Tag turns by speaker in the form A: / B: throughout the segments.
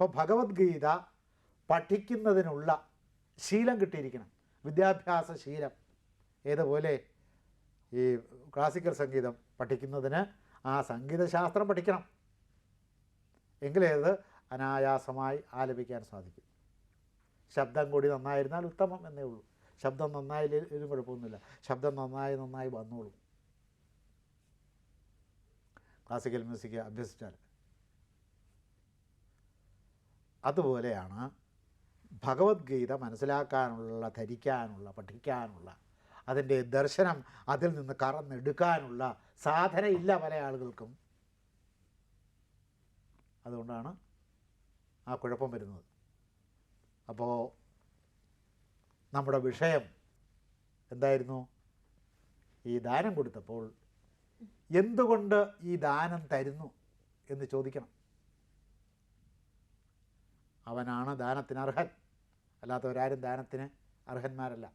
A: അപ്പോൾ ഭഗവത്ഗീത പഠിക്കുന്നതിനുള്ള ശീലം കിട്ടിയിരിക്കണം. വിദ്യാഭ്യാസ ശീലം. ഏതുപോലെ ഈ ക്ലാസിക്കൽ സംഗീതം പഠിക്കുന്നതിന് ആ സംഗീതശാസ്ത്രം പഠിക്കണം. എങ്കിലേ അത് അനായാസമായി ആലപിക്കാൻ സാധിക്കും. ശബ്ദം കൂടി നന്നായിരുന്നാൽ ഉത്തമം എന്നേ ഉള്ളൂ. ശബ്ദം നന്നായില്ലേലും കുഴപ്പമൊന്നുമില്ല. ശബ്ദം നന്നായി നന്നായി വന്നോളും. ക്ലാസിക്കൽ മ്യൂസിക് അഭ്യസിച്ചാൽ. അതുപോലെയാണ് ഭഗവത്ഗീത മനസ്സിലാക്കാനുള്ള ധരിക്കാനുള്ള പഠിക്കാനുള്ള അതിന്റെ ദർശനം അതിൽ നിന്ന് കറന്നെടുക്കാനുള്ള സാധനയില്ല പല ആളുകൾക്കും. അതുകൊണ്ടാണ് ആ കുഴപ്പം വരുന്നത്. അപ്പോൾ നമ്മുടെ വിഷയം എന്തായിരുന്നു? ഈ ദാനം കൊടുത്തപ്പോൾ എന്തുകൊണ്ട് ഈ ദാനം തരുന്നു എന്ന് ചോദിക്കണം. അവനാണ് ദാനത്തിന് അർഹൻ. അല്ലാത്തവരാരും ദാനത്തിന് അർഹന്മാരല്ല.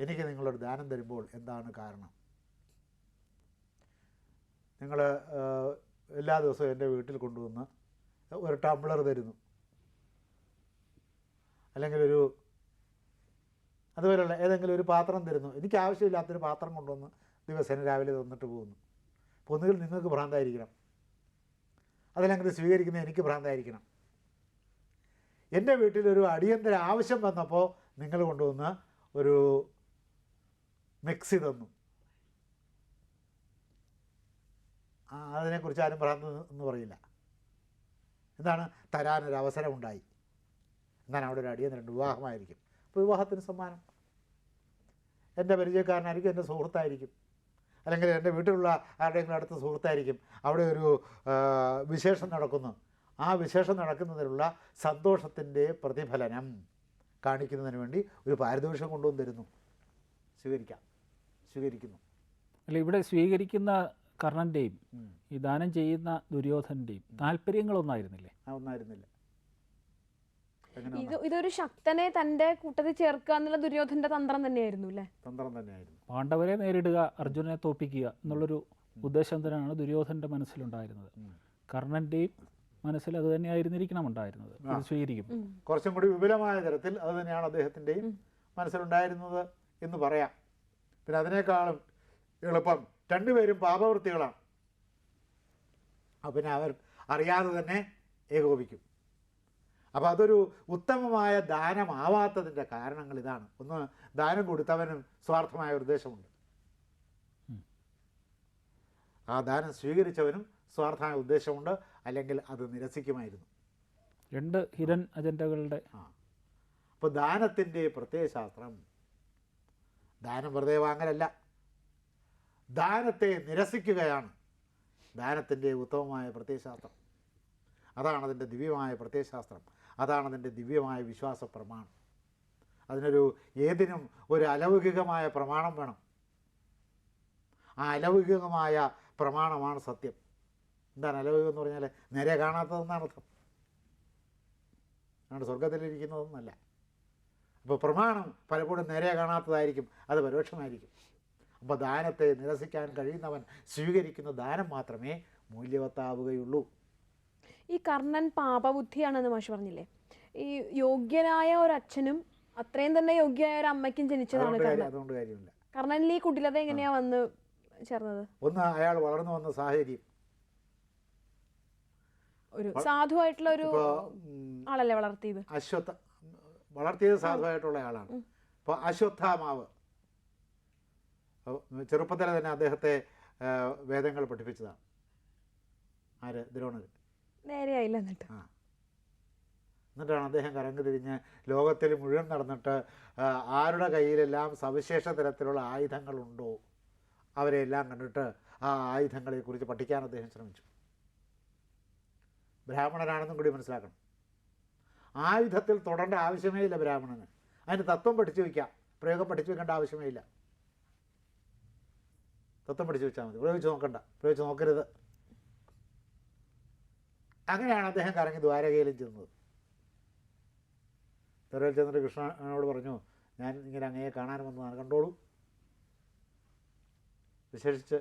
A: എനിക്ക് നിങ്ങളൊരു ദാനം തരുമ്പോൾ എന്താണ് കാരണം? നിങ്ങൾ എല്ലാ ദിവസവും എന്റെ വീട്ടിൽ കൊണ്ടുവന്ന് ഒരു ടംബ്ലർ തരുന്നു. അല്ലെങ്കിൽ ഒരു അതുപോലെയുള്ള ഏതെങ്കിലും ഒരു പാത്രം തരുന്നു. എനിക്ക് ആവശ്യമില്ലാത്തൊരു പാത്രം കൊണ്ടുവന്ന് ദിവസേന രാവിലെ തന്നിട്ട് പോകുന്നു. അപ്പോൾ ഒന്നുകിൽ നിങ്ങൾക്ക് ഭ്രാന്തായിരിക്കണം. അതിലങ്ങനെ സ്വീകരിക്കുന്ന എനിക്ക് ഭ്രാന്തായിരിക്കണം. എന്റെ വീട്ടിലൊരു അടിയന്തര ആവശ്യം വന്നപ്പോൾ നിങ്ങൾ കൊണ്ടുവന്ന് ഒരു മിക്സി തന്നു. അതിനെക്കുറിച്ച് ആരും ഭ്രാന്ത് എന്ന് പറയില്ല. എന്താണ്? തരാനൊരു അവസരമുണ്ടായി എന്നാൽ അവിടെ ഒരു അടിയന്തര വിവാഹമായിരിക്കും. അപ്പോൾ വിവാഹത്തിന് സമ്മാനം. എന്റെ പരിചയക്കാരനായിരിക്കും എന്റെ സുഹൃത്തായിരിക്കും. അല്ലെങ്കിൽ എന്റെ വീട്ടിലുള്ള ആരുടെയെങ്കിലും അടുത്ത സുഹൃത്തായിരിക്കും. അവിടെ ഒരു വിശേഷം നടക്കുന്നു. ആ വിശേഷം നടക്കുന്നതിനുള്ള സന്തോഷത്തിന്റെ പ്രതിഫലനം കാണിക്കുന്നതിന് വേണ്ടി ഒരു പാരിതോഷികം കൊണ്ടുവന്ന് തരുന്നു. സ്വീകരിക്കാം. സ്വീകരിക്കുന്നു.
B: അല്ല ഇവിടെ സ്വീകരിക്കുന്ന
A: കർണന്റെയും
B: ഈ ദാനം ചെയ്യുന്ന ദുര്യോധന്റെയും താല്പര്യങ്ങളൊന്നായിരുന്നില്ലേ?
A: ആ ഒന്നായിരുന്നില്ല.
C: ഇത് ഇതൊരു ശക്തനെ തന്റെ കൂട്ടത്തിൽ ചേർക്കുക എന്നുള്ള ദുര്യോധന്റെ തന്ത്രം തന്നെയായിരുന്നു അല്ലേ?
A: തന്ത്രം തന്നെയായിരുന്നു.
B: പാണ്ഡവരെ നേരിടുക അർജുനനെ തോപ്പിക്കുക എന്നുള്ളൊരു ഉദ്ദേശം തന്നെയാണ് ദുര്യോധന്റെ മനസ്സിലുണ്ടായിരുന്നത്. കർണന്റെയും മനസ്സിൽ അത് തന്നെയായിരുന്നിരിക്കണം ഉണ്ടായിരുന്നത്. ഇത് സ്വീകരിക്കും.
A: കുറച്ചും കൂടി വിപുലമായ തരത്തിൽ അത് തന്നെയാണ് അദ്ദേഹത്തിന്റെയും മനസ്സിലുണ്ടായിരുന്നത് എന്ന് പറയാം. പിന്നെ അതിനേക്കാളും എളുപ്പം രണ്ടുപേരും പാപവൃത്തികളാണ്. അപ്പം പിന്നെ അവർ അറിയാതെ തന്നെ ഏകോപിക്കും. അപ്പോൾ അതൊരു ഉത്തമമായ ദാനമാവാത്തതിന്റെ കാരണങ്ങൾ ഇതാണ്. ഒന്ന് ദാനം കൊടുത്തവനും സ്വാർത്ഥമായ ഒരു ഉദ്ദേശമുണ്ട്. ആ ദാനം സ്വീകരിച്ചവനും സ്വാർത്ഥമായ ഉദ്ദേശമുണ്ട്. അല്ലെങ്കിൽ അത് നിരസിക്കുമായിരുന്നു.
B: രണ്ട് ഹിരൻ അജണ്ടകളുടെ
A: ആ. അപ്പോൾ ദാനത്തിന്റെ പ്രത്യയശാസ്ത്രം ദാനം വെറുതെ വാങ്ങലല്ല. ദാനത്തെ നിരസിക്കുകയാണ് ദാനത്തിന്റെ ഉത്തമമായ പ്രത്യയശാസ്ത്രം. അതാണ് അതിന്റെ ദിവ്യമായ പ്രത്യയശാസ്ത്രം. അതാണ് അതിന്റെ ദിവ്യമായ വിശ്വാസ പ്രമാണം. അതിനൊരു ഏതിനും ഒരു അലൗകികമായ പ്രമാണം വേണം. ആ അലൗകികമായ പ്രമാണമാണ് സത്യം. എന്താണ് അലൗകികം എന്ന് പറഞ്ഞാൽ നേരെ കാണാത്തതെന്നാണ് അർത്ഥം. അതുകൊണ്ട് സ്വർഗത്തിലിരിക്കുന്നതൊന്നല്ല അപ്പോൾ പ്രമാണം പലപ്പോഴും നേരെ കാണാത്തതായിരിക്കും അത് പരോക്ഷമായിരിക്കും. അപ്പോൾ ദാനത്തെ നിരസിക്കാൻ കഴിയുന്നവൻ സ്വീകരിക്കുന്ന ദാനം മാത്രമേ മൂല്യവത്താവുകയുള്ളൂ.
C: ഈ കർണൻ പാപബുദ്ധിയാണെന്ന് മാഷ് പറഞ്ഞില്ലേ? ഈ യോഗ്യനായ ഒരു അച്ഛനും അത്രയും തന്നെ യോഗ്യയായ ഒരു അമ്മയ്ക്കും ജനിച്ചതാണ്
A: അതുകൊണ്ട് കാര്യമില്ല.
C: കർണനിൽ ഈ കുടിലത എങ്ങനെയാ വന്ന് ചേർന്നത്?
A: ഒന്ന് അയാൾ വളർന്നു വന്ന സാഹചര്യം.
C: ഒരു സാധുവായിട്ടുള്ള ഒരു ആളല്ലേ വളർത്തിയത്?
A: അശ്വത്ഥ വളർത്തിയത് സാധുവായിട്ടുള്ള ആളാണ്. അപ്പോൾ അശ്വത്ഥാമാവ്. ചെറുപ്പത്തിൽ തന്നെ അദ്ദേഹത്തെ വേദങ്ങൾ പഠിപ്പിച്ചതാണ്. ആര്? ദ്രോണർ
C: നേരെയായില്ല എന്നിട്ട്.
A: ആ. എന്നിട്ടാണ് അദ്ദേഹം കരങ്ങ് തിരിഞ്ഞ് ലോകത്തിൽ മുഴുവൻ നടന്നിട്ട് ആരുടെ കയ്യിലെല്ലാം സവിശേഷ തരത്തിലുള്ള ആയുധങ്ങളുണ്ടോ? അവരെല്ലാം കണ്ടിട്ട് ആ ആയുധങ്ങളെ കുറിച്ച് പഠിക്കാൻ അദ്ദേഹം ശ്രമിച്ചു. ബ്രാഹ്മണനാണെന്നും കൂടി മനസ്സിലാക്കണം. ആയുധത്തിൽ തൊടേണ്ട ആവശ്യമേ ഇല്ല ബ്രാഹ്മണന്. അതിന് തത്വം പഠിച്ചു വയ്ക്കാം പ്രയോഗം പഠിച്ചു വെക്കേണ്ട ആവശ്യമേ ഇല്ല. തത്വം പഠിച്ചു വെച്ചാൽ മതി. പ്രയോഗിച്ച് നോക്കണ്ട. പ്രയോഗിച്ച് നോക്കരുത്. അങ്ങനെയാണ് അദ്ദേഹം കറങ്ങി ദ്വാരകയിലും ചെന്നത്. ദ്വാരകയിൽ ചെന്നിട്ട് കൃഷ്ണനോട് പറഞ്ഞു ഞാൻ ഇങ്ങനെ അങ്ങയെ കാണാൻ വന്നതാണ്. കണ്ടോളൂ. വിശേഷിച്ച്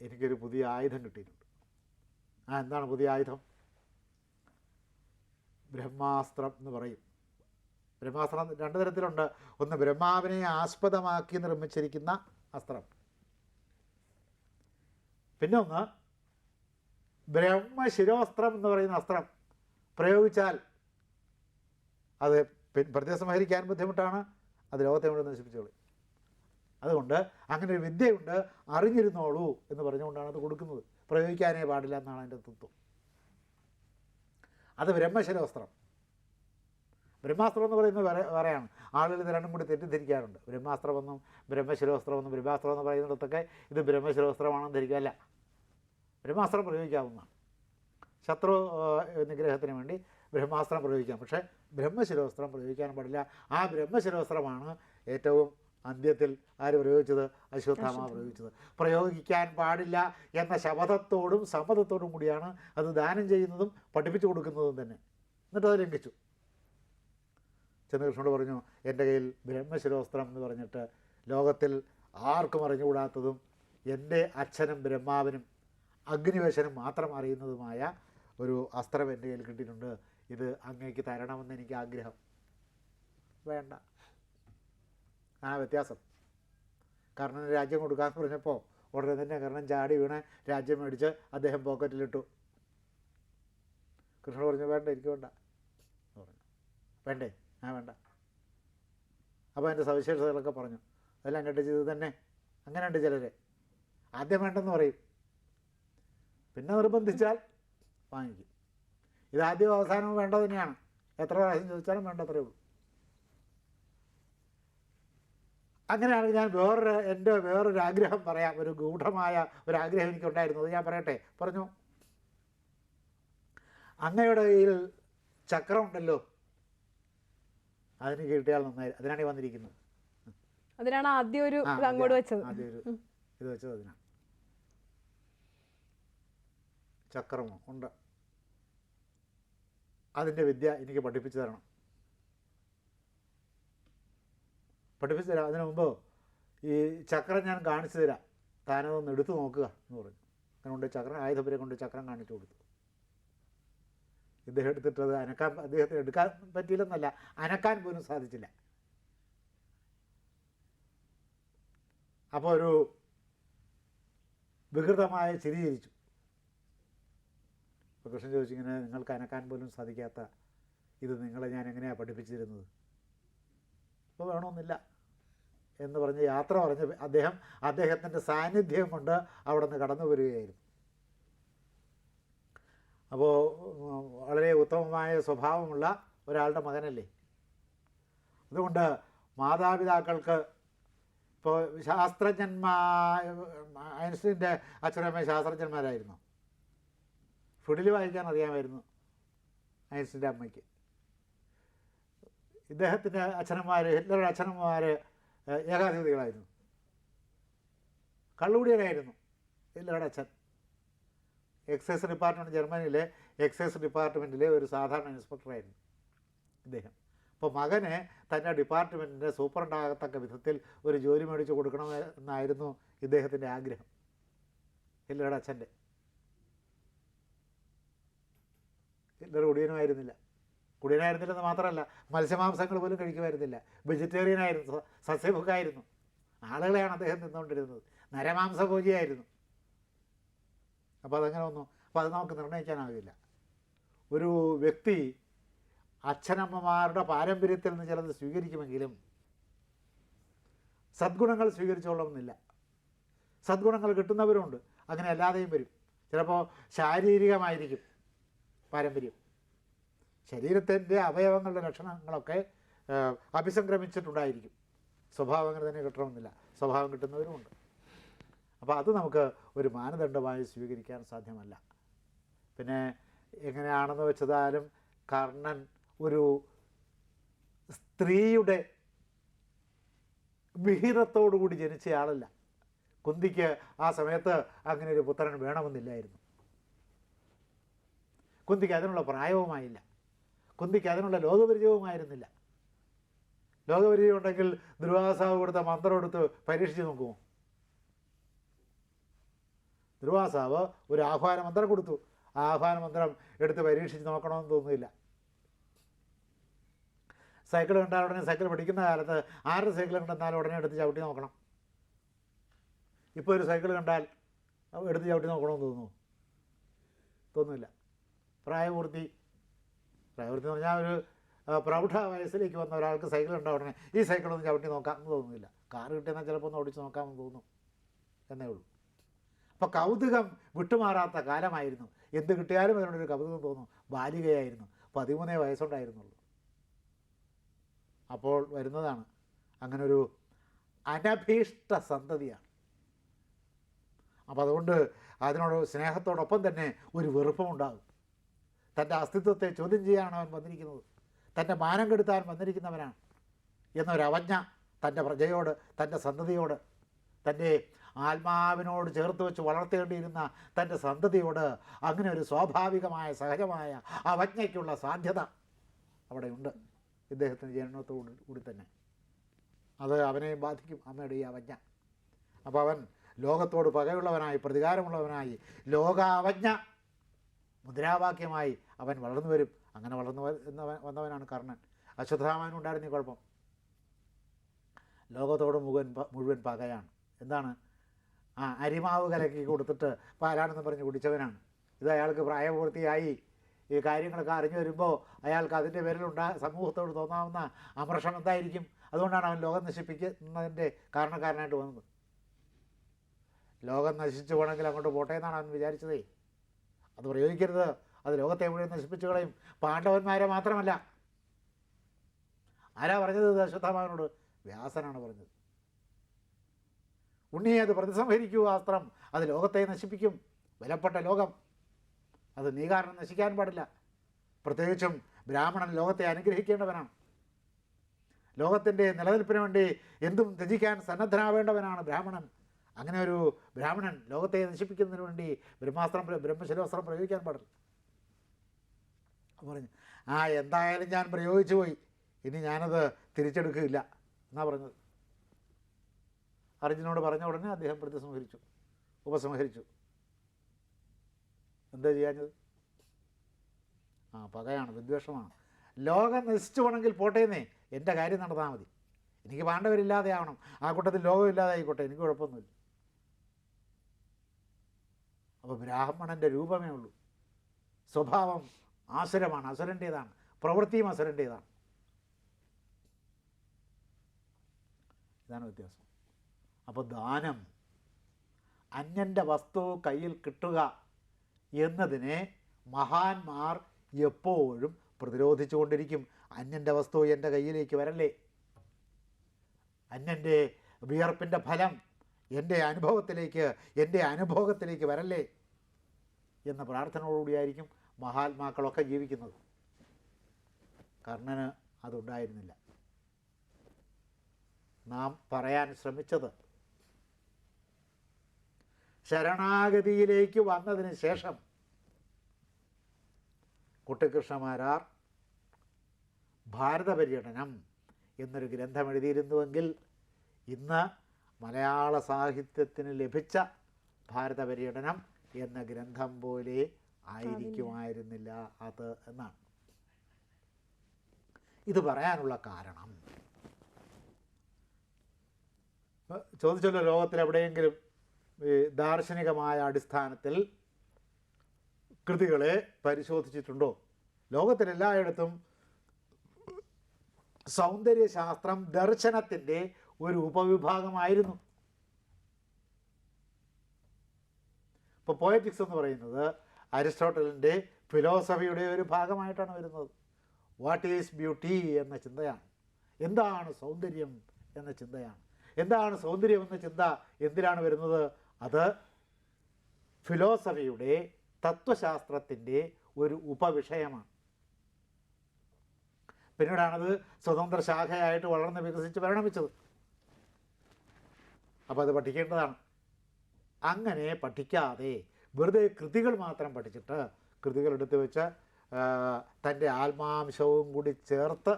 A: എനിക്കൊരു പുതിയ ആയുധം കിട്ടിയിട്ടുണ്ട് ആ എന്താണ് പുതിയ ആയുധം? ബ്രഹ്മാസ്ത്രം എന്ന് പറയും. ബ്രഹ്മാസ്ത്രം രണ്ട് തരത്തിലുണ്ട്. ഒന്ന് ബ്രഹ്മാവിനെ ആസ്പദമാക്കി നിർമ്മിച്ചിരിക്കുന്ന അസ്ത്രം. പിന്നെ ഒന്ന് ബ്രഹ്മശിരോസ്ത്രം എന്ന് പറയുന്ന അസ്ത്രം. പ്രയോഗിച്ചാൽ അത് പ്രതിസംഹരിക്കാൻ ബുദ്ധിമുട്ടാണ്. അത് ലോകത്തെ മുഴുവൻ നശിപ്പിച്ചോളൂ. അതുകൊണ്ട് അങ്ങനെ ഒരു വിദ്യയുണ്ട്. അറിഞ്ഞിരുന്നോളൂ എന്ന് പറഞ്ഞുകൊണ്ടാണ് അത് കൊടുക്കുന്നത്. പ്രയോഗിക്കാനേ പാടില്ല എന്നാണ് അതിന്റെ തത്വം. അത് ബ്രഹ്മശിരവസ്ത്രം ബ്രഹ്മാസ്ത്രം എന്ന് പറയുന്നത് വേറെ വേറെയാണ് ആളുകൾ ഇത് രണ്ടും കൂടി തെറ്റിദ്ധരിക്കാറുണ്ട്. ബ്രഹ്മാസ്ത്രമെന്നും ബ്രഹ്മശിരോസ്ത്രമെന്നും ബ്രഹ്മാസ്ത്രം എന്ന് പറയുന്നിടത്തൊക്കെ ഇത് ബ്രഹ്മശിരോസ്ത്രമാണെന്ന് ധരിക്കുകയല്ല ബ്രഹ്മാസ്ത്രം പ്രയോഗിക്കാവുന്നതാണ്. ശത്രു നിഗ്രഹത്തിന് വേണ്ടി ബ്രഹ്മാസ്ത്രം പ്രയോഗിക്കാം. പക്ഷേ ബ്രഹ്മശിരോസ്ത്രം പ്രയോഗിക്കാൻ പാടില്ല. ആ ബ്രഹ്മശിരോസ്ത്രമാണ് ഏറ്റവും അന്ത്യത്തിൽ ആര് പ്രയോഗിച്ചത്? അശ്വത്ഥാമ പ്രയോഗിച്ചത്. പ്രയോഗിക്കാൻ പാടില്ല എന്ന ശപഥത്തോടും സമ്മതത്തോടും കൂടിയാണ് അത് ദാനം ചെയ്യുന്നതും പഠിപ്പിച്ചു കൊടുക്കുന്നതും തന്നെ. എന്നിട്ട് അത് ലംഘിച്ചു. ചന്ദ്രകൃഷ്ണനോട് പറഞ്ഞു എന്റെ കയ്യിൽ ബ്രഹ്മശിരോസ്ത്രം എന്ന് പറഞ്ഞിട്ട് ലോകത്തിൽ ആർക്കും അറിഞ്ഞുകൂടാത്തതും എന്റെ അച്ഛനും ബ്രഹ്മാവിനും അഗ്നിവേശനും മാത്രം അറിയുന്നതുമായ ഒരു അസ്ത്രം എന്റെ കയ്യിൽ കിട്ടിയിട്ടുണ്ട്. ഇത് അങ്ങേക്ക് തരണമെന്ന് എനിക്ക് ആഗ്രഹം. വേണ്ട. ആ വ്യത്യാസം. കർണന് രാജ്യം കൊടുക്കാമെന്ന് പറഞ്ഞപ്പോൾ ഉടനെ തന്നെ കർണൻ ചാടി വീണ് രാജ്യം മേടിച്ച് അദ്ദേഹം പോക്കറ്റിലിട്ടു. കൃഷ്ണൻ പറഞ്ഞു വേണ്ട എനിക്ക് വേണ്ട. വേണ്ടേ? ആ വേണ്ട. അപ്പോൾ എന്റെ സവിശേഷതകളൊക്കെ പറഞ്ഞു. അതെല്ലാം കേട്ട് ചെയ്ത് തന്നെ അങ്ങനെയുണ്ട് ചിലരെ. ആദ്യം വേണ്ടെന്ന് പറയും. പിന്നെ നിർബന്ധിച്ചാൽ വാങ്ങിക്കും. ഇത് ആദ്യം അവസാനവും വേണ്ട തന്നെയാണ്. എത്ര പ്രാവശ്യം ചോദിച്ചാലും വേണ്ട അത്രയേ ഉള്ളൂ. അങ്ങനെയാണെങ്കിൽ ഞാൻ വേറൊരു എന്റെ വേറൊരു ആഗ്രഹം പറയാം. ഒരു ഗൂഢമായ ഒരു ആഗ്രഹം എനിക്കുണ്ടായിരുന്നത് ഞാൻ പറയട്ടെ? പറഞ്ഞു. അങ്ങയുടെ കയ്യിൽ ചക്രമുണ്ടല്ലോ അതിന് കിട്ടിയാൽ നന്നായി അതിനാണ് ഈ വന്നിരിക്കുന്നത്.
C: അതിനാണ് ആദ്യം ഒരു അങ്ങോട്ട് വെച്ചത്.
A: ആദ്യം ഒരു ഇത് വെച്ചത് അതിനാണ്. ചക്രമോ? ഉണ്ട്. അതിന്റെ വിദ്യ എനിക്ക് പഠിപ്പിച്ചു തരണം. പഠിപ്പിച്ചു തരാം. അതിനു മുമ്പ് ഈ ചക്രം ഞാൻ കാണിച്ചു തരാം. താനതൊന്ന് എടുത്തു നോക്കുക എന്ന് പറഞ്ഞു. കൊണ്ട് ചക്രം ആയുധപുരെ കൊണ്ട് ചക്രം കാണിച്ചു കൊടുത്തു. ഇദ്ദേഹം എടുത്തിട്ടത് അനക്കാൻ അദ്ദേഹത്തിന് എടുക്കാൻ പറ്റിയില്ലെന്നല്ല അനക്കാൻ പോലും സാധിച്ചില്ല. അപ്പോൾ ഒരു വികൃതമായ ചിരി അപ്പോൾ കൃഷ്ണൻ ചോദിച്ചിങ്ങനെ നിങ്ങൾക്ക് അനക്കാൻ പോലും സാധിക്കാത്ത ഇത് നിങ്ങളെ ഞാൻ എങ്ങനെയാണ് പഠിപ്പിച്ചിരുന്നത്? അപ്പോൾ വേണമെന്നില്ല എന്ന് പറഞ്ഞ് യാത്ര പറഞ്ഞ് അദ്ദേഹം അദ്ദേഹത്തിന്റെ സാന്നിധ്യം കൊണ്ട് അവിടെ നിന്ന് കടന്നു വരികയായിരുന്നു. അപ്പോൾ വളരെ ഉത്തമമായ സ്വഭാവമുള്ള ഒരാളുടെ മകനല്ലേ? അതുകൊണ്ട് മാതാപിതാക്കൾക്ക് ഇപ്പോൾ ശാസ്ത്രജ്ഞന്മാ ഐൻസ്റ്റീന്റെ അച്ഛനമ്മ ശാസ്ത്രജ്ഞന്മാരായിരുന്നു. ഫുഡിൽ വായിക്കാൻ അറിയാമായിരുന്നു ഐൻസ്റ്റീന്റെ അമ്മയ്ക്ക്. ഇദ്ദേഹത്തിന്റെ അച്ഛനന്മാർ ഹിറ്റ്ലറുടെ അച്ഛനമ്മമാർ ഏകാധിപതികളായിരുന്നു കള്ളുകൂടിയനായിരുന്നു ഹിറ്റ്ലറുടെ അച്ഛൻ. എക്സൈസ് ഡിപ്പാർട്ട്മെന്റ് ജർമ്മനിയിലെ എക്സൈസ് ഡിപ്പാർട്ട്മെന്റിലെ ഒരു സാധാരണ ഇൻസ്പെക്ടറായിരുന്നു ഇദ്ദേഹം. അപ്പോൾ മകന് തന്റെ ഡിപ്പാർട്ട്മെന്റിന്റെ സൂപ്രണ്ടാകത്തക്ക വിധത്തിൽ ഒരു ജോലി മേടിച്ച് കൊടുക്കണമെന്നായിരുന്നു ഇദ്ദേഹത്തിന്റെ ആഗ്രഹം. ഹില്ലറുടെ അച്ഛന്റെ ഹില്ലർ കുടിയനുമായിരുന്നില്ല. കുടിയനായിരുന്നില്ലെന്ന് മാത്രമല്ല മത്സ്യമാംസങ്ങൾ പോലും കഴിക്കുമായിരുന്നില്ല. വെജിറ്റേറിയൻ ആയിരുന്നു സസ്യമുഖമായിരുന്നു ആളുകളെയാണ് അദ്ദേഹം നിന്നുകൊണ്ടിരുന്നത്. നരമാംസഭോജിയായിരുന്നു. അപ്പോൾ അതങ്ങനെ ഒന്നും അപ്പോൾ അത് നമുക്ക് നിർണയിക്കാനാകില്ല ഒരു വ്യക്തി അച്ഛനമ്മമാരുടെ പാരമ്പര്യത്തിൽ നിന്ന് ചിലത് സ്വീകരിക്കുമെങ്കിലും സദ്ഗുണങ്ങൾ സ്വീകരിച്ചോളണമെന്നില്ല. സദ്ഗുണങ്ങൾ കിട്ടുന്നവരുണ്ട്. അങ്ങനെ അല്ലാതെയും വരും. ചിലപ്പോൾ ശാരീരികമായിരിക്കും പാരമ്പര്യം. ശരീരത്തിന്റെ അവയവങ്ങളുടെ ലക്ഷണങ്ങളൊക്കെ അഭിസംക്രമിച്ചിട്ടുണ്ടായിരിക്കും. സ്വഭാവം അങ്ങനെ തന്നെ കിട്ടണമെന്നില്ല. സ്വഭാവം കിട്ടുന്നവരുമുണ്ട് അപ്പോൾ അത് നമുക്ക് ഒരു മാനദണ്ഡമായി സ്വീകരിക്കാൻ സാധ്യമല്ല. പിന്നെ എങ്ങനെയാണെന്ന് വെച്ചതാലും കർണൻ ഒരു സ്ത്രീയുടെ വിഹിതത്തോടുകൂടി ജനിച്ചയാളല്ല കുന്തിക്ക് ആ സമയത്ത് അങ്ങനെ ഒരു പുത്രൻ വേണമെന്നില്ലായിരുന്നു. കുന്തിക്ക് അതിനുള്ള പ്രായവുമായില്ല. കുന്തിക്ക് അതിനുള്ള ലോകപരിചയവുമായിരുന്നില്ല. ലോകപരിചയം ഉണ്ടെങ്കിൽ ദുർവാസാവ് കൊടുത്ത മന്ത്രം എടുത്ത് പരീക്ഷിച്ച് നോക്കുമോ? ദുർവാസാവ് ഒരു ആഹ്വാന മന്ത്രം കൊടുത്തു. ആ ആഹ്വാന മന്ത്രം എടുത്ത് പരീക്ഷിച്ച് നോക്കണമെന്ന് തോന്നുന്നില്ല. സൈക്കിൾ കണ്ടാൽ ഉടനെ സൈക്കിൾ പഠിക്കുന്ന കാലത്ത് ആരുടെ സൈക്കിൾ കണ്ടെന്നാലും ഉടനെ എടുത്ത് ചവിട്ടി നോക്കണം. ഇപ്പോൾ ഒരു സൈക്കിൾ കണ്ടാൽ എടുത്ത് ചവിട്ടി നോക്കണമെന്ന് തോന്നുന്നു? തോന്നുന്നില്ല. പ്രായപൂർത്തി പ്രായപൂർത്തി എന്ന് പറഞ്ഞാൽ ഒരു പ്രൗഢ വയസ്സിലേക്ക് വന്ന ഒരാൾക്ക് സൈക്കിൾ ഉണ്ടാവും ഉടനെ. ഈ സൈക്കിളൊന്നും ചവിട്ടി നോക്കാമെന്ന് തോന്നുന്നില്ല. കാർ കിട്ടിയെന്നാൽ ചിലപ്പോൾ ഒന്ന് ഓടിച്ച് നോക്കാമെന്ന് തോന്നും. എന്നേ ഉള്ളൂ. അപ്പോൾ കൗതുകം വിട്ടുമാറാത്ത കാലമായിരുന്നു. എന്ത് കിട്ടിയാലും അതിനോടൊരു കൗതുകം തോന്നും. ബാലികയായിരുന്നു. പതിമൂന്നേ വയസ്സുണ്ടായിരുന്നുള്ളൂ. അപ്പോൾ വരുന്നതാണ് അങ്ങനൊരു അനഭീഷ്ട സന്തതിയാണ്. അപ്പോൾ അതുകൊണ്ട് അതിനോട് സ്നേഹത്തോടൊപ്പം തന്നെ ഒരു വെറുപ്പും ഉണ്ടാകും. തന്റെ അസ്തിത്വത്തെ ചോദ്യം ചെയ്യാനാണ് അവൻ വന്നിരിക്കുന്നത്. തന്റെ മാനം കെടുത്താൻ വന്നിരിക്കുന്നവനാണ്. എന്നൊരവജ്ഞ തന്റെ പ്രജയോട് തന്റെ സന്തതിയോട് തന്റെ ആത്മാവിനോട് ചേർത്ത് വെച്ച് വളർത്തേണ്ടിയിരുന്ന തന്റെ സന്തതിയോട് അങ്ങനെ ഒരു സ്വാഭാവികമായ സഹജമായ അവജ്ഞയ്ക്കുള്ള സാധ്യത അവിടെയുണ്ട്. ഇദ്ദേഹത്തിന്റെ ജനനത്തോട് കൂടി തന്നെ. അത് അവനെയും ബാധിക്കും അമ്മയുടെ ഈ അവജ്ഞ. അപ്പോൾ അവൻ ലോകത്തോട് പകയുള്ളവനായി പ്രതികാരമുള്ളവനായി ലോകാവജ്ഞ മുദ്രാവാക്യമായി അവൻ വളർന്നു വരും. അങ്ങനെ വളർന്നു വന്നവനാണ് കർണൻ. അശ്വത്ഥാമാനുണ്ടായിരുന്ന കുഴപ്പം? ലോകത്തോട് മുഴുവൻ മുഴുവൻ പകയാണ്. എന്താണ്? ആ അരിമാവ് കലക്കി കൊടുത്തിട്ട് പാലാണെന്ന് പറഞ്ഞ് കുടിച്ചവനാണ്. ഇത് അയാൾക്ക് പ്രായപൂർത്തിയായി. ഈ കാര്യങ്ങളൊക്കെ അറിഞ്ഞു വരുമ്പോൾ അയാൾക്ക് അതിന്റെ പേരിലുണ്ടാ സമൂഹത്തോട് തോന്നാവുന്ന അമർഷം എന്തായിരിക്കും? അതുകൊണ്ടാണ് അവൻ ലോകം നശിപ്പിക്കുന്നതിന്റെ കാരണക്കാരനായിട്ട് വന്നത്. ലോകം നശിച്ചു പോകണമെങ്കിൽ അങ്ങോട്ട് പോട്ടെ എന്നാണ് അവൻ വിചാരിച്ചതേ. അത് പ്രയോഗിക്കരുത്. അത് ലോകത്തെ മുഴുവൻ നശിപ്പിച്ചു കളയും. പാണ്ഡവന്മാരെ മാത്രമല്ല. ആരാ പറഞ്ഞത് അശ്വത്ഥാമാവനോട് വ്യാസനാണ് പറഞ്ഞത്. ഉണ്ണിയെ അത് പ്രതിസംഹരിക്കൂ അസ്ത്രം. അത് ലോകത്തെ നശിപ്പിക്കും. വിലപ്പെട്ട ലോകം. അത് നീ കാരണം നശിക്കാൻ പാടില്ല. പ്രത്യേകിച്ചും ബ്രാഹ്മണൻ ലോകത്തെ അനുഗ്രഹിക്കേണ്ടവനാണ്. ലോകത്തിന്റെ നിലനിൽപ്പിന് വേണ്ടി എന്തും ത്യജിക്കാൻ സന്നദ്ധനാവേണ്ടവനാണ് ബ്രാഹ്മണൻ. അങ്ങനെ ഒരു ബ്രാഹ്മണൻ ലോകത്തെ നശിപ്പിക്കുന്നതിന് വേണ്ടി ബ്രഹ്മാസ്ത്രം ബ്രഹ്മശിരോസ്ത്രം പ്രയോഗിക്കാൻ പാടില്ല. പറഞ്ഞു ആ എന്തായാലും ഞാൻ പ്രയോഗിച്ചു പോയി. ഇനി ഞാനത് തിരിച്ചെടുക്കുകയില്ല. എന്നാ പറഞ്ഞത്. അർജുനോട് പറഞ്ഞ ഉടനെ അദ്ദേഹം പ്രതിസംഹരിച്ചു ഉപസംഹരിച്ചു. എന്താ ചെയ്യാഞ്ഞത്? ആ പകയാണ് വിദ്വേഷമാണ്. ലോകം നശിച്ചു പോകണമെങ്കിൽ പോട്ടേന്നേ എന്റെ കാര്യം നടന്നാൽ മതി. എനിക്ക് പാണ്ഡവരില്ലാതെ ആവണം ആ കൂട്ടത്തിൽ ലോകം ആയിക്കോട്ടെ എനിക്ക് കുഴപ്പമൊന്നുമില്ല. അപ്പോൾ ബ്രാഹ്മണന്റെ രൂപമേ ഉള്ളൂ. സ്വഭാവം ആസുരമാണ് അസുരന്റേതാണ്. പ്രവൃത്തിയും അസുരന്റേതാണ്. ഇതാണ് വ്യത്യാസം. അപ്പോൾ ദാനം അന്യന്റെ വസ്തു കയ്യിൽ കിട്ടുക എന്നതിനെ മഹാന്മാർ എപ്പോഴും പ്രതിരോധിച്ചു കൊണ്ടിരിക്കും. അന്യന്റെ വസ്തു എന്റെ കയ്യിലേക്ക് വരല്ലേ? അന്യന്റെ വിയർപ്പിന്റെ ഫലം എന്റെ അനുഭവത്തിലേക്ക് എന്റെ അനുഭവത്തിലേക്ക് വരല്ലേ എന്ന പ്രാർത്ഥനയോടുകൂടിയായിരിക്കും മഹാത്മാക്കളൊക്കെ ജീവിക്കുന്നത്. കർണന് അതുണ്ടായിരുന്നില്ല. നാം പറയാൻ ശ്രമിച്ചത് ശരണാഗതിയിലേക്ക് വന്നതിന് ശേഷം കുട്ടിക്കൃഷ്ണമാരാർ ഭാരത പര്യടനം എന്നൊരു ഗ്രന്ഥം എഴുതിയിരുന്നുവെങ്കിൽ ഇന്ന് മലയാള സാഹിത്യത്തിന് ലഭിച്ച ഭാരത പര്യടനം എന്ന ഗ്രന്ഥം പോലെ ആയിരിക്കുമായിരുന്നില്ല അത് എന്നാണ്. ഇത് പറയാനുള്ള കാരണം. ചോദിച്ചല്ലോ ലോകത്തിൽ എവിടെയെങ്കിലും ദാർശനികമായ അടിസ്ഥാനത്തിൽ കൃതികളെ പരിശോധിച്ചിട്ടുണ്ടോ? ലോകത്തിലെല്ലായിടത്തും സൗന്ദര്യശാസ്ത്രം ദർശനത്തിന്റെ ഒരു ഉപവിഭാഗമായിരുന്നു. ഇപ്പോൾ പോയറ്റിക്സ് എന്ന് പറയുന്നത് അരിസ്റ്റോട്ടലിന്റെ ഫിലോസഫിയുടെ ഒരു ഭാഗമായിട്ടാണ് വരുന്നത്. വാട്ട് ഈസ് ബ്യൂട്ടി എന്ന ചിന്തയാണ്. എന്താണ് സൗന്ദര്യം എന്ന ചിന്തയാണ്. എന്താണ് സൗന്ദര്യം എന്ന ചിന്ത എന്തിനാണ് വരുന്നത്? അത് ഫിലോസഫിയുടെ തത്വശാസ്ത്രത്തിന്റെ ഒരു ഉപവിഷയമാണ്. പിന്നീടാണത് സ്വതന്ത്ര ശാഖയായിട്ട് വളർന്ന് വികസിച്ച് പരിണമിച്ചത്. അപ്പോൾ അത് പഠിക്കേണ്ടതാണ്. അങ്ങനെ പഠിക്കാതെ വെറുതെ കൃതികൾ മാത്രം പഠിച്ചിട്ട് കൃതികൾ എടുത്തു വെച്ച് തന്റെ ആത്മാംശവും കൂടി ചേർത്ത്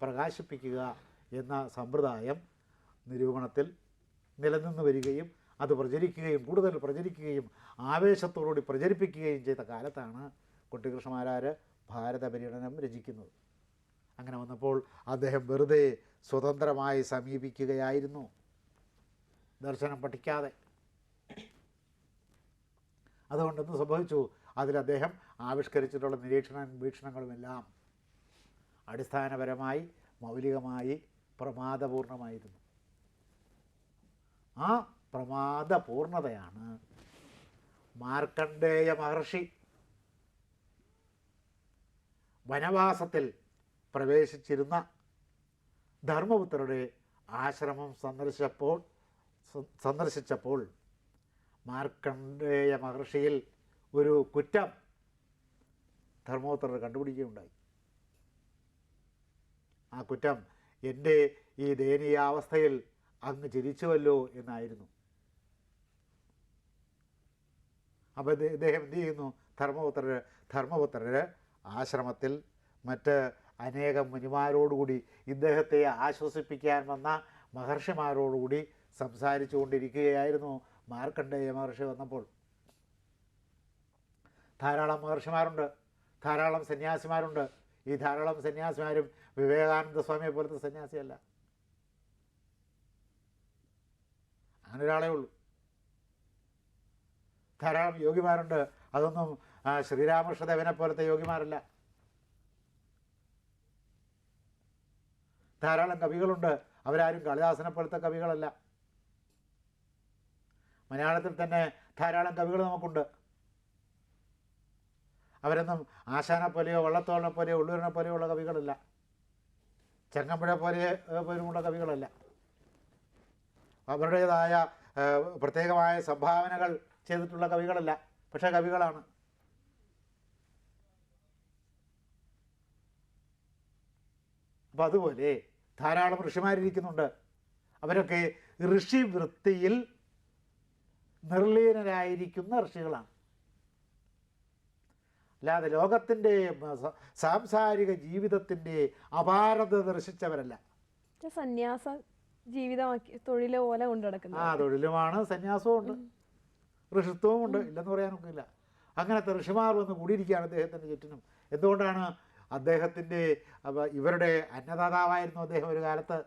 A: പ്രകാശിപ്പിക്കുക എന്ന സമ്പ്രദായം നിരൂപണത്തിൽ നിലനിന്ന് വരികയും അത് പ്രചരിക്കുകയും കൂടുതൽ പ്രചരിക്കുകയും ആവേശത്തോടുകൂടി പ്രചരിപ്പിക്കുകയും ചെയ്ത കാലത്താണ് കുട്ടികൃഷ്ണമാരാർ ഭാരത പര്യടനം രചിക്കുന്നത്. അങ്ങനെ വന്നപ്പോൾ അദ്ദേഹം വെറുതെ സ്വതന്ത്രമായി സമീപിക്കുകയായിരുന്നു. ദർശനം പഠിക്കാതെ. അതുകൊണ്ട് സംഭവിച്ചു? അതിൽ അദ്ദേഹം ആവിഷ്കരിച്ചിട്ടുള്ള നിരീക്ഷണ വീക്ഷണങ്ങളുമെല്ലാം അടിസ്ഥാനപരമായി മൗലികമായി പ്രമാദപൂർണമായിരുന്നു. ആ പ്രമാദപൂർണതയാണ് മാർക്കണ്ഡേയ മഹർഷി വനവാസത്തിൽ പ്രവേശിച്ചിരുന്ന ധർമ്മപുത്രരുടെ ആശ്രമം സന്ദർശിച്ചപ്പോൾ സന്ദർശിച്ചപ്പോൾ മാർക്കണ്ഡേയ മഹർഷിയിൽ ഒരു കുറ്റം ധർമ്മോത്തരർ കണ്ടുപിടിക്കുകയുണ്ടായി. ആ കുറ്റം എന്റെ ഈ ദയനീയാവസ്ഥയിൽ അങ്ങ് ചിരിച്ചുവല്ലോ എന്നായിരുന്നു. അപ്പോൾ ഇദ്ദേഹം എന്ത് ചെയ്യുന്നു? ധർമ്മപുത്രർ ധർമ്മപുത്രർ ആശ്രമത്തിൽ മറ്റ് അനേകം മുനിമാരോടുകൂടി ഇദ്ദേഹത്തെ ആശ്വസിപ്പിക്കാൻ വന്ന മഹർഷിമാരോടുകൂടി സംസാരിച്ചു കൊണ്ടിരിക്കുകയായിരുന്നു മാർക്കണ്ഡേയ മഹർഷി വന്നപ്പോൾ. ധാരാളം മഹർഷിമാരുണ്ട് ധാരാളം സന്യാസിമാരുണ്ട്. ഈ ധാരാളം സന്യാസിമാരും വിവേകാനന്ദ സ്വാമിയെ പോലത്തെ സന്യാസിയല്ല. അങ്ങനെ ഒരാളേ ഉള്ളൂ. ധാരാളം യോഗിമാരുണ്ട്. അതൊന്നും ശ്രീരാമകൃഷ്ണദേവനെ പോലത്തെ യോഗിമാരല്ല. ധാരാളം കവികളുണ്ട്. അവരാരും കാളിദാസനെ പോലത്തെ കവികളല്ല. മലയാളത്തിൽ തന്നെ ധാരാളം കവികൾ നമുക്കുണ്ട്. അവരൊന്നും ആശാനെ പോലെയോ വള്ളത്തോളിനെ പോലെയോ ഉള്ളൂരിനെ പോലെയോ ഉള്ള കവികളല്ല. ചെങ്ങമ്പുഴ പോലെ പോലുമുള്ള കവികളല്ല. അവരുടേതായ പ്രത്യേകമായ സംഭാവനകൾ ചെയ്തിട്ടുള്ള കവികളല്ല. പക്ഷേ കവികളാണ്. അപ്പം അതുപോലെ ധാരാളം ഋഷിമാരിയ്ക്കുന്നുണ്ട്. അവരൊക്കെ ഋഷി വൃത്തിയിൽ നിർലീനരായിരിക്കുന്ന ഋഷികളാണ്. അല്ലാതെ ലോകത്തിന്റെ സാംസാരിക ജീവിതത്തിന്റെ അപാരത ദർശിച്ചവരല്ല.
C: സന്യാസ ജീവിതമാക്കി തൊഴിൽ പോലെ കൊണ്ടുനടക്കുന്നത്
A: ആ തൊഴിലുമാണ് സന്യാസവും ഉണ്ട് ഋഷിത്വവും ഉണ്ട് ഇല്ലെന്ന് പറയാനൊക്കില്ല അങ്ങനത്തെ ഋഷിമാർ വന്ന് കൂടിയിരിക്കുകയാണ് അദ്ദേഹത്തിന്റെ ചുറ്റിനും. എന്തുകൊണ്ടാണ് അദ്ദേഹത്തിന്റെ ഇവരുടെ അന്നദാതാവായിരുന്നു അദ്ദേഹം ഒരു കാലത്ത്?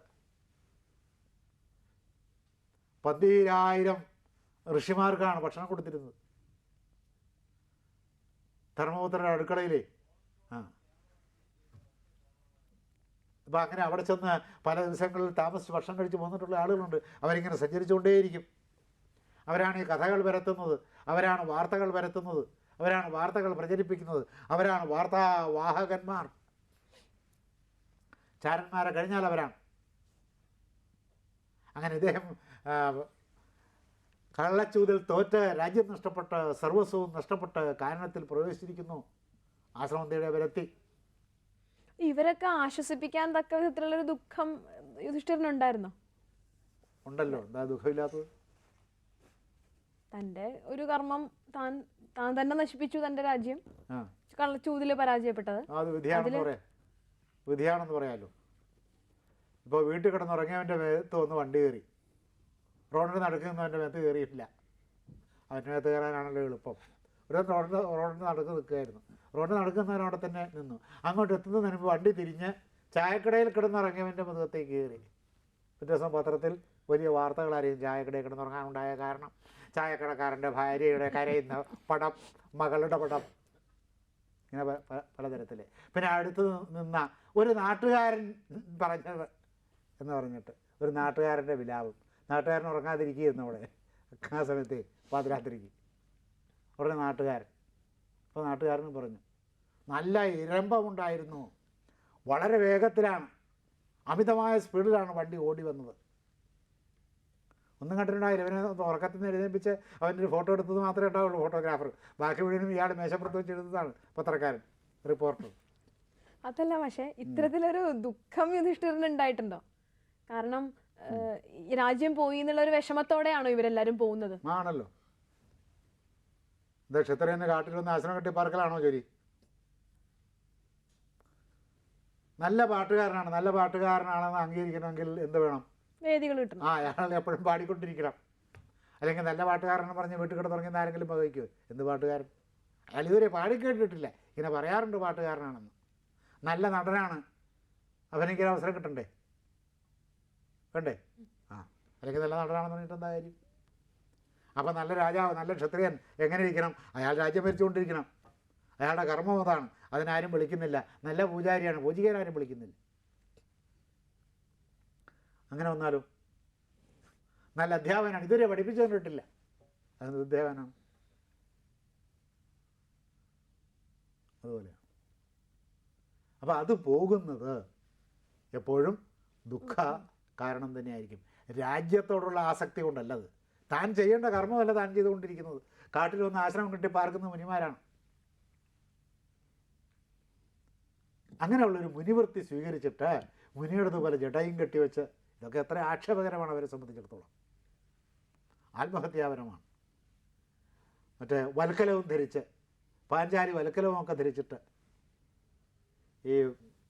A: പന്തീരായിരം ഋഷിമാർക്കാണ് ഭക്ഷണം കൊടുത്തിരുന്നത്. ധർമ്മപുത്രയുടെ അടുക്കളയിലേ. ആ. അപ്പോൾ അങ്ങനെ അവിടെ ചെന്ന് പല ദിവസങ്ങളിൽ താമസിച്ച് ഭക്ഷണം കഴിച്ച് പോന്നിട്ടുള്ള ആളുകളുണ്ട്. അവരിങ്ങനെ സഞ്ചരിച്ചുകൊണ്ടേയിരിക്കും. അവരാണ് ഈ കഥകൾ വരത്തുന്നത് അവരാണ് വാർത്തകൾ വരത്തുന്നത് അവരാണ് വാർത്തകൾ പ്രചരിപ്പിക്കുന്നത്. അവരാണ് വാർത്താവാഹകന്മാർ ചാരന്മാരെ കഴിഞ്ഞാൽ അവരാണ്. അങ്ങനെ ഇദ്ദേഹം കള്ളച്ചൂതിൽ തോറ്റ രാജ്യം നഷ്ടപ്പെട്ട സർവസ്വവും നഷ്ടപ്പെട്ട കാരണത്തിൽ പ്രവേശിച്ചിരിക്കുന്നു. ആശ്രമന്തിയുടെ അവരെത്തി.
C: ഇവരൊക്കെ ആശ്വസിപ്പിക്കാൻ തക്ക വിധത്തിലുള്ളൊരു ദുഃഖം യുധിഷ്ഠിരനുണ്ടായിരുന്നോ?
A: ഉണ്ടല്ലോ. എന്താ ദുഃഖമില്ലാത്തത്?
C: തന്റെ ഒരു കർമ്മം താൻ താൻ തന്നെ നശിപ്പിച്ചു തന്റെ രാജ്യം. കള്ളച്ചൂതിൽ പരാജയപ്പെട്ടത്.
A: അത് വിധിയാണെന്ന് പറയാം. വിധിയാണെന്ന് പറയാമല്ലോ ഇപ്പോൾ വീട്ടിൽ കിടന്നുറങ്ങിയവന്റെ മേത്ത് വന്ന് വണ്ടി കയറി. റോഡിന് നടക്കുന്നവന്റെ മേത്ത് കയറിയിട്ടില്ല. അവന്റെ മേത്ത് കയറാനാണല്ലോ എളുപ്പം. ഒരു റോഡിന് റോഡിന് നടക്ക് നിൽക്കുകയായിരുന്നു റോഡിന് നടക്കുന്നവനവിടെ തന്നെ നിന്നു. അങ്ങോട്ട് എത്തുന്നതിന് മുമ്പ് വണ്ടി തിരിഞ്ഞ് ചായക്കടയിൽ കിടന്നിറങ്ങിയവന്റെ മുഖത്തേക്ക് കയറി. പിറ്റേ ദിവസം പത്രത്തിൽ വലിയ വാർത്തകളായിരിക്കും ചായക്കടയിൽ കിടന്നുറങ്ങാനുണ്ടായ കാരണം. ചായക്കടക്കാരന്റെ ഭാര്യയുടെ കരയുന്ന പടം മകളുടെ പടം. ഇങ്ങനെ പലതരത്തിൽ പിന്നെ അടുത്ത് നിന്ന ഒരു നാട്ടുകാരൻ പറഞ്ഞത് എന്ന് പറഞ്ഞിട്ട് ഒരു നാട്ടുകാരന്റെ വിലാപം. നാട്ടുകാരൻ ഉറങ്ങാതിരിക്കുകയായിരുന്നു അവിടെ. ആ സമയത്ത് പാതിരാത്രിക്ക്. ഉടനെ നാട്ടുകാരൻ. അപ്പോൾ നാട്ടുകാരൻ പറഞ്ഞു നല്ല ഇരമ്പമുണ്ടായിരുന്നു. വളരെ വേഗത്തിലാണ്. അമിതമായ സ്പീഡിലാണ് വണ്ടി ഓടി വന്നത്. ഒന്നും കണ്ടിട്ടുണ്ടായില്ല ഇവനെ ഉറക്കത്തിൽ നിന്ന് എഴുന്നേപ്പിച്ച് അവന്റെ ഒരു ഫോട്ടോ എടുത്തത് മാത്രമേ ഉണ്ടാവുള്ളൂ ഫോട്ടോഗ്രാഫർ. ബാക്കി മുഴുവനും ഇയാൾ മേശപ്പുറത്ത് വെച്ച് എഴുതുന്നതാണ് പത്രക്കാരൻ റിപ്പോർട്ടർ.
C: അതല്ല പക്ഷേ ഇത്തരത്തിലൊരു ദുഃഖം യുധിഷ്ഠിരന് ഉണ്ടായിട്ടുണ്ടോ? കാരണം രാജ്യം പോയി എന്നുള്ള ഒരു വിഷമത്തോടെയാണോ ഇവരെല്ലാരും പോകുന്നത്?
A: ആണല്ലോ. എന്താ ക്ഷത്രിയന് കാട്ടിൽ വന്ന് ആശ്രമം കെട്ടി പാർക്കലാണോ ജോലി? നല്ല പാട്ടുകാരനാണ് നല്ല പാട്ടുകാരനാണെന്ന് അംഗീകരിക്കണമെങ്കിൽ എന്ത് വേണം?
C: വേദികൾ കിട്ടണം.
A: ആ അയാൾ എപ്പോഴും പാടിക്കൊണ്ടിരിക്കണം. അല്ലെങ്കിൽ നല്ല പാട്ടുകാരനെന്ന് പറഞ്ഞ് വീട്ടിൽ തുടങ്ങി ആരെങ്കിലും പകയ്ക്കോ എന്ത് പാട്ടുകാരൻ? അയാൾ ഇതുവരെ പാടിക്കേട്ടിട്ടില്ല. ഇങ്ങനെ പറയാറുണ്ട് പാട്ടുകാരനാണെന്ന്. നല്ല നടനാണ്. അവനെങ്കിലും അവസരം കിട്ടണ്ടേ? വേണ്ടേ ആ. അല്ലെങ്കിൽ നല്ല നടനാണെന്ന് പറഞ്ഞിട്ട് എന്താ കാര്യം? അപ്പം നല്ല രാജാവ് നല്ല ക്ഷത്രിയൻ എങ്ങനെ ഇരിക്കണം? അയാൾ രാജ്യം ഭരിച്ചുകൊണ്ടിരിക്കണം. അയാളുടെ കർമ്മം അതാണ്. അതിനാരും വിളിക്കുന്നില്ല. നല്ല പൂജാരിയാണ്. പൂജികാരും വിളിക്കുന്നില്ല. അങ്ങനെ വന്നാലും? നല്ല അധ്യാപകനാണ്. ഇതുവരെ പഠിപ്പിച്ചു തന്നിട്ടില്ല. അത് അധ്യാപനാണ് അതുപോലെ അപ്പോൾ അത് പോകുന്നത് എപ്പോഴും ദുഃഖ കാരണം തന്നെയായിരിക്കും. രാജ്യത്തോടുള്ള ആസക്തി കൊണ്ടല്ല അത്. താൻ ചെയ്യേണ്ട കർമ്മമല്ല താൻ ചെയ്തുകൊണ്ടിരിക്കുന്നത്. കാട്ടിൽ വന്ന് ആശ്രമം കിട്ടി പാർക്കുന്ന മുനിമാരാണ്. അങ്ങനെയുള്ളൊരു മുനിവൃത്തി സ്വീകരിച്ചിട്ട് മുനിയുടേതുപോലെ ജടയും കെട്ടിവെച്ച് ഇതൊക്കെ എത്ര ആക്ഷേപകരമാണ് അവരെ സംബന്ധിച്ചിടത്തോളം. ആത്മഹത്യാപരമാണ്. മറ്റേ വൽക്കലവും ധരിച്ച് പാഞ്ചാലി വൽക്കലവും ഒക്കെ ധരിച്ചിട്ട് ഈ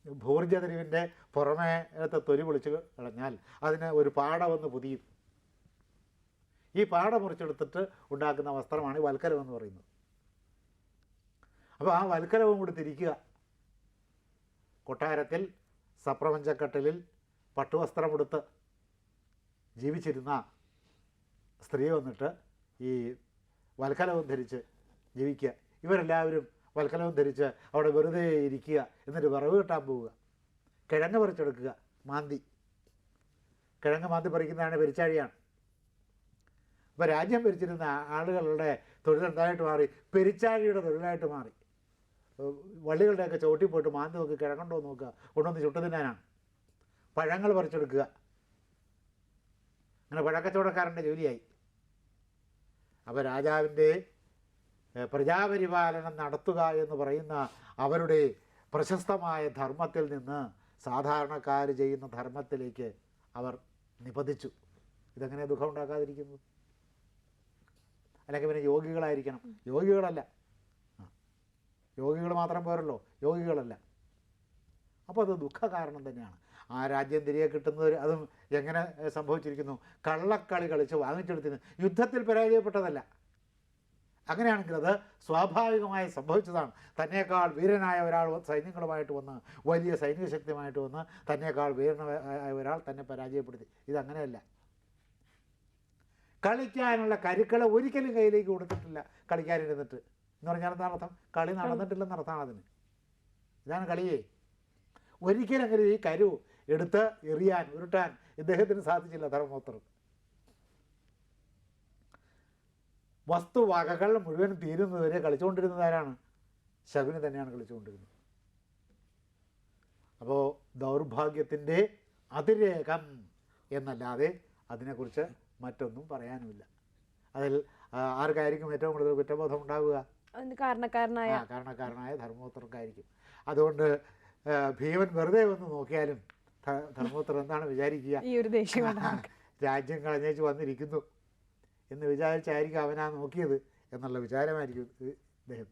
A: ഭൂർജതരിവിന്റെ പുറമേ തൊലി പൊളിച്ച് കളഞ്ഞാൽ അതിന് ഒരു പാട വന്ന് പുതിയും. ഈ പാട മുറിച്ചെടുത്തിട്ട് ഉണ്ടാക്കുന്ന വസ്ത്രമാണ് ഈ വൽക്കരം എന്ന് പറയുന്നത്. അപ്പോൾ ആ വൽക്കരവും കൂടി തിരിക്കുക. കൊട്ടാരത്തിൽ സപ്രപഞ്ചക്കട്ടിലിൽ പട്ടുവസ്ത്രമെടുത്ത് ജീവിച്ചിരുന്ന സ്ത്രീ വന്നിട്ട് ഈ വൽക്കലവും ധരിച്ച് ജീവിക്കുക. ഇവരെല്ലാവരും വൽക്കലവും ധരിച്ച് അവിടെ വെറുതെ ഇരിക്കുക എന്നിട്ട് വിറവ് കിട്ടാൻ പോവുക. കിഴങ്ങ് പറിച്ചെടുക്കുക മാന്തി. കിഴങ്ങ് മാന്തി പറിക്കുന്നതാണ് പെരിച്ചാഴിയാണ്. അപ്പോൾ രാജ്യം ഭരിച്ചിരുന്ന ആളുകളുടെ തൊഴിൽ എന്തായിട്ട് മാറി? പെരിച്ചാഴിയുടെ തൊഴിലായിട്ട് മാറി. വള്ളികളുടെയൊക്കെ ചവിട്ടി പോയിട്ട് മാന്തി നോക്കി കിഴങ്ങുണ്ടോ നോക്കുക. കൊണ്ടുവന്ന് ചുട്ടു തിന്നാനാണ്. പഴങ്ങൾ പറിച്ചെടുക്കുക. അങ്ങനെ പഴക്കച്ചവടക്കാരന്റെ ജോലിയായി. അപ്പോൾ രാജാവിന്റെ പ്രജാപരിപാലനം നടത്തുക എന്ന് പറയുന്ന അവരുടെ പ്രശസ്തമായ ധർമ്മത്തിൽ നിന്ന് സാധാരണക്കാർ ചെയ്യുന്ന ധർമ്മത്തിലേക്ക് അവർ നിപതിച്ചു. ഇതെങ്ങനെ ദുഃഖം ഉണ്ടാക്കാതിരിക്കുന്നത്? അല്ലെങ്കിൽ പിന്നെ യോഗികളായിരിക്കണം. യോഗികളല്ല. യോഗികൾ മാത്രം പോരല്ലോ. യോഗികളല്ല. അപ്പോൾ അത് ദുഃഖ കാരണം തന്നെയാണ്. ആ രാജ്യം തിരികെ കിട്ടുന്നത് അതും എങ്ങനെ സംഭവിച്ചിരിക്കുന്നു? കള്ളക്കളി കളിച്ച് വാങ്ങിച്ചെടുത്തിരുന്നു യുദ്ധത്തിൽ പരാജയപ്പെട്ടതല്ല. അങ്ങനെയാണെങ്കിൽ അത് സ്വാഭാവികമായി സംഭവിച്ചതാണ്. തന്നെക്കാൾ വീരനായ ഒരാൾ സൈന്യങ്ങളുമായിട്ട് വന്ന് വലിയ സൈനിക ശക്തിയുമായിട്ട് വന്ന് തന്നെക്കാൾ വീരനായ ഒരാൾ തന്നെ പരാജയപ്പെടുത്തി. ഇതങ്ങനെയല്ല. കളിക്കാനുള്ള കരുക്കളെ ഒരിക്കലും കയ്യിലേക്ക് കൊടുത്തിട്ടില്ല കളിക്കാനിരുന്നിട്ട് എന്ന് പറഞ്ഞാൽ എന്താ അർത്ഥം? കളി നടന്നിട്ടില്ലെന്ന് അർത്ഥമാണ് അതിന്. ഇതാണ് കളിയേ. അങ്ങനെ ഈ കരു എടുത്ത് എറിയാൻ ഉരുട്ടാൻ ഇദ്ദേഹത്തിന് സാധിച്ചില്ല ധർമ്മോത്തർക്ക് വസ്തുവകകൾ മുഴുവൻ തീരുന്നതുവരെ കളിച്ചുകൊണ്ടിരുന്നത് ആരാണ്? ശകുനി തന്നെയാണ് കളിച്ചുകൊണ്ടിരുന്നത്. അപ്പോൾ ദൗർഭാഗ്യത്തിന്റെ അതിരേഖം എന്നല്ലാതെ അതിനെക്കുറിച്ച് മറ്റൊന്നും പറയാനുമില്ല. അതിൽ ആർക്കായിരിക്കും ഏറ്റവും കൂടുതൽ കുറ്റബോധം ഉണ്ടാവുക?
C: കാരണക്കാരനായ
A: കാരണക്കാരനായ ധർമ്മപുത്രർക്കായിരിക്കും. അതുകൊണ്ട് ഭീമൻ വെറുതെ ഒന്ന് നോക്കിയാലും ധർമ്മപുത്രൻ എന്താണ് വിചാരിക്കുക? രാജ്യം കളഞ്ഞേച്ച് വന്നിരിക്കുന്നു. എന്ന് വിചാരിച്ചായിരിക്കും അവനാ നോക്കിയത് എന്നുള്ള വിചാരമായിരിക്കും അദ്ദേഹം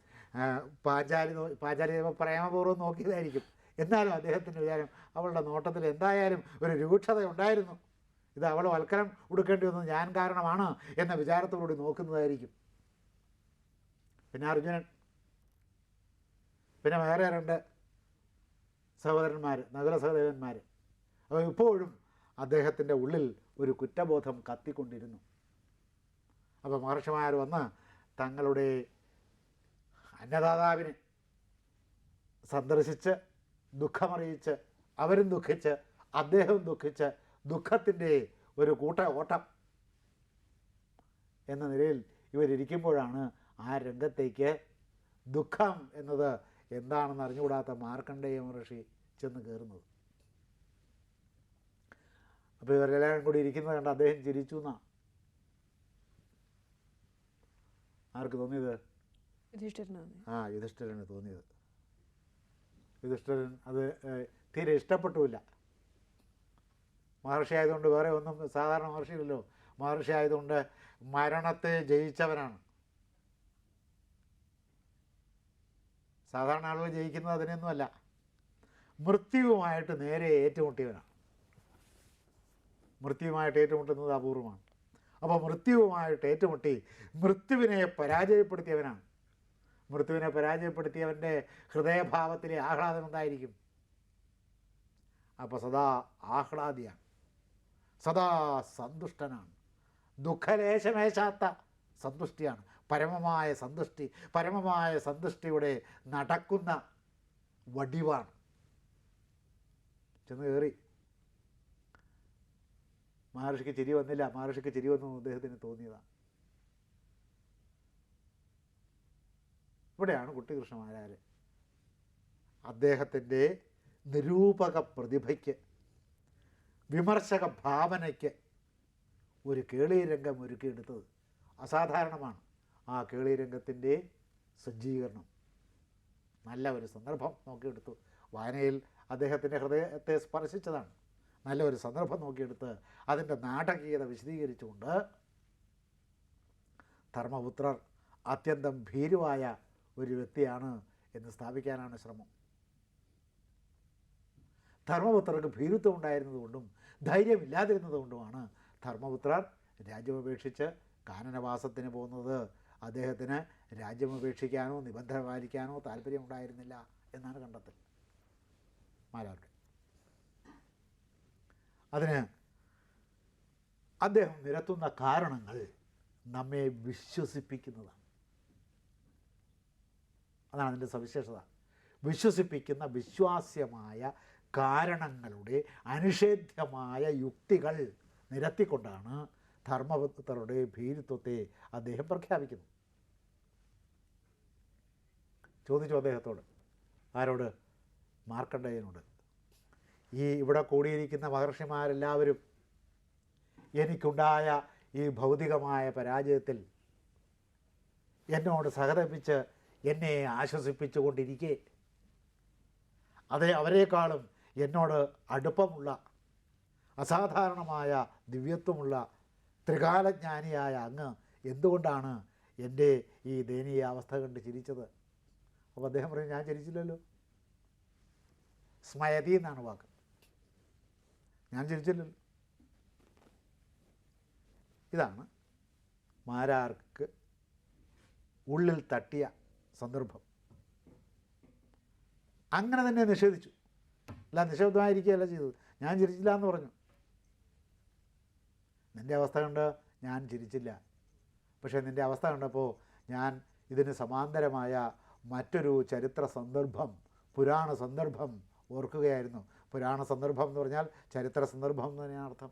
A: പാഞ്ചാലി പാഞ്ചാലി ചിലപ്പോൾ പ്രേമപൂർവം നോക്കിയതായിരിക്കും. എന്നാലും അദ്ദേഹത്തിന്റെ വിചാരം അവളുടെ നോട്ടത്തിൽ എന്തായാലും ഒരു രൂക്ഷത ഉണ്ടായിരുന്നു ഇത് അവൾ വൽക്കരം ഉടുക്കേണ്ടി വന്നത് ഞാൻ കാരണമാണ് എന്ന വിചാരത്തോടുകൂടി നോക്കുന്നതായിരിക്കും. പിന്നെ അർജുനൻ. പിന്നെ വേറെ രണ്ട് സഹോദരന്മാർ നഗര സഹദേവന്മാർ അപ്പോൾ ഇപ്പോഴും അദ്ദേഹത്തിന്റെ ഉള്ളിൽ ഒരു കുറ്റബോധം കത്തിക്കൊണ്ടിരുന്നു. അപ്പോൾ മഹർഷിമാർ വന്ന് തങ്ങളുടെ അന്നദാതാവിനെ സന്ദർശിച്ച് ദുഃഖമറിയിച്ച് അവരും ദുഃഖിച്ച് അദ്ദേഹവും ദുഃഖിച്ച് ദുഃഖത്തിന്റെ ഒരു കൂട്ട ഓട്ടം എന്ന നിലയിൽ ഇവരിയ്ക്കുമ്പോഴാണ് ആ രംഗത്തേക്ക് ദുഃഖം എന്നത് എന്താണെന്ന് അറിഞ്ഞുകൂടാത്ത മാർക്കണ്ഡേയ മഹർഷി ചെന്ന് കയറുന്നത്. അപ്പോൾ ഇവരെല്ലാവരും കൂടി ഇരിക്കുന്നത് കണ്ട് അദ്ദേഹം ചിരിച്ചു എന്നാ ആർക്ക് തോന്നിയത്? ആ യുധിഷ്ഠിരന് തോന്നിയത്. യുധിഷ്ഠിരൻ അത് തീരെ ഇഷ്ടപ്പെട്ടുമില്ല. മഹർഷി ആയതുകൊണ്ട് വേറെ ഒന്നും സാധാരണ മഹർഷിയില്ലല്ലോ. മഹർഷി ആയതുകൊണ്ട് മരണത്തെ ജയിച്ചവനാണ്. സാധാരണ ആളുകൾ ജയിക്കുന്നത് അതിനൊന്നുമല്ല മൃത്യുവുമായിട്ട് നേരെ ഏറ്റുമുട്ടിയവനാണ്. മൃത്യുവുമായിട്ട് ഏറ്റുമുട്ടുന്നത് അപൂർവമാണ്. അപ്പോൾ മൃത്യുവുമായിട്ട് ഏറ്റുമുട്ടി മൃത്യുവിനെ പരാജയപ്പെടുത്തിയവനാണ്. മൃത്യുവിനെ പരാജയപ്പെടുത്തിയവന്റെ ഹൃദയഭാവത്തിലെ ആഹ്ലാദം എന്തായിരിക്കും? അപ്പോൾ സദാ ആഹ്ലാദിയാണ്. സദാ സന്തുഷ്ടനാണ്. ദുഃഖലേശമേശാത്ത സന്തുഷ്ടിയാണ്. പരമമായ സന്തുഷ്ടി പരമമായ സന്തുഷ്ടിയുടെ നടക്കുന്ന വടിവാണ്. ചെന്ന് കയറി. മഹർഷിക്ക് ചിരി വന്നില്ല മഹർഷിക്ക് ചിരി വന്നു അദ്ദേഹത്തിന് തോന്നിയതാണ് ഇവിടെയാണ് കുട്ടികൃഷ്ണമാരാർ അദ്ദേഹത്തിന്റെ നിരൂപക പ്രതിഭയ്ക്ക് വിമർശക ഭാവനയ്ക്ക് ഒരു കേളീരംഗം ഒരുക്കിയെടുത്തത് അസാധാരണമാണ്. ആ കേളീരംഗത്തിന്റെ സജ്ജീകരണം. നല്ല ഒരു സന്ദർഭം നോക്കിയെടുത്തു. വായനയിൽ അദ്ദേഹത്തിന്റെ ഹൃദയത്തെ സ്പർശിച്ചതാണ്. നല്ല ഒരു സന്ദർഭം നോക്കിയെടുത്ത് അതിന്റെ നാടകീയത വിശദീകരിച്ചുകൊണ്ട് ധർമ്മപുത്രർ അത്യന്തം ഭീരുവായ ഒരു വ്യക്തിയാണ് എന്ന് സ്ഥാപിക്കാനാണ് ശ്രമം. ധർമ്മപുത്രർക്ക് ഭീരുത്വം ഉണ്ടായിരുന്നതുകൊണ്ടും ധൈര്യമില്ലാതിരുന്നതുകൊണ്ടുമാണ് ധർമ്മപുത്രർ രാജ്യമപേക്ഷിച്ച് കാനനവാസത്തിന് പോകുന്നത്. അദ്ദേഹത്തിന് രാജ്യമപേക്ഷിക്കാനോ നിബന്ധന പാലിക്കാനോ താല്പര്യമുണ്ടായിരുന്നില്ല എന്നാണ് കണ്ടെത്തൽ. മാരാർക്ക് അതിന് അദ്ദേഹം നിരത്തുന്ന കാരണങ്ങൾ നമ്മെ വിശ്വസിപ്പിക്കുന്നതാണ്. അതാണ് അതിന്റെ സവിശേഷത. വിശ്വസിപ്പിക്കുന്ന വിശ്വാസ്യമായ കാരണങ്ങളുടെ അനിഷേധ്യമായ യുക്തികൾ നിരത്തിക്കൊണ്ടാണ് ധർമ്മപുത്രരുടെ ഭീരുത്വത്തെ അദ്ദേഹം പ്രഖ്യാപിക്കുന്നത്. ചോദിച്ചു അദ്ദേഹത്തോട്. ആരോട്? മാർക്കണ്ഡേയനോട് ഈ ഇവിടെ കൂടിയിരിക്കുന്ന മഹർഷിമാരെല്ലാവരും എനിക്കുണ്ടായ ഈ ഭൗതികമായ പരാജയത്തിൽ എന്നോട് സഹതപിച്ച് എന്നെ ആശ്വസിപ്പിച്ചുകൊണ്ടിരിക്കെ. അതേ അവരെക്കാളും എന്നോട് അടുപ്പമുള്ള അസാധാരണമായ ദിവ്യത്വമുള്ള ത്രികാലജ്ഞാനിയായ അങ്ങ് എന്തുകൊണ്ടാണ് എന്റെ ഈ ദയനീയ അവസ്ഥ കണ്ട് ചിരിച്ചത്? അപ്പോൾ അദ്ദേഹം പറഞ്ഞു ഞാൻ ചിരിച്ചില്ലല്ലോ. സ്മയതി എന്നാണ് വാക്ക്. ഞാൻ ചിരിച്ചില്ലല്ലോ ഇതാണ് മാരാർക്ക് ഉള്ളിൽ തട്ടിയ സന്ദർഭം. അങ്ങനെ തന്നെ നിഷേധിച്ചു. അല്ല നിശബ്ദമായിരിക്കുകയല്ല ചെയ്തത്. ഞാൻ ചിരിച്ചില്ല എന്ന് പറഞ്ഞു. നിന്റെ അവസ്ഥ കണ്ട് ഞാൻ ചിരിച്ചില്ല പക്ഷേ നിന്റെ അവസ്ഥ കണ്ടപ്പോൾ ഞാൻ ഇതിന് സമാന്തരമായ മറ്റൊരു ചരിത്ര സന്ദർഭം പുരാണ സന്ദർഭം ഓർക്കുകയായിരുന്നു. പുരാണ സന്ദർഭം എന്ന് പറഞ്ഞാൽ ചരിത്ര സന്ദർഭം എന്ന് തന്നെയാണ് അർത്ഥം.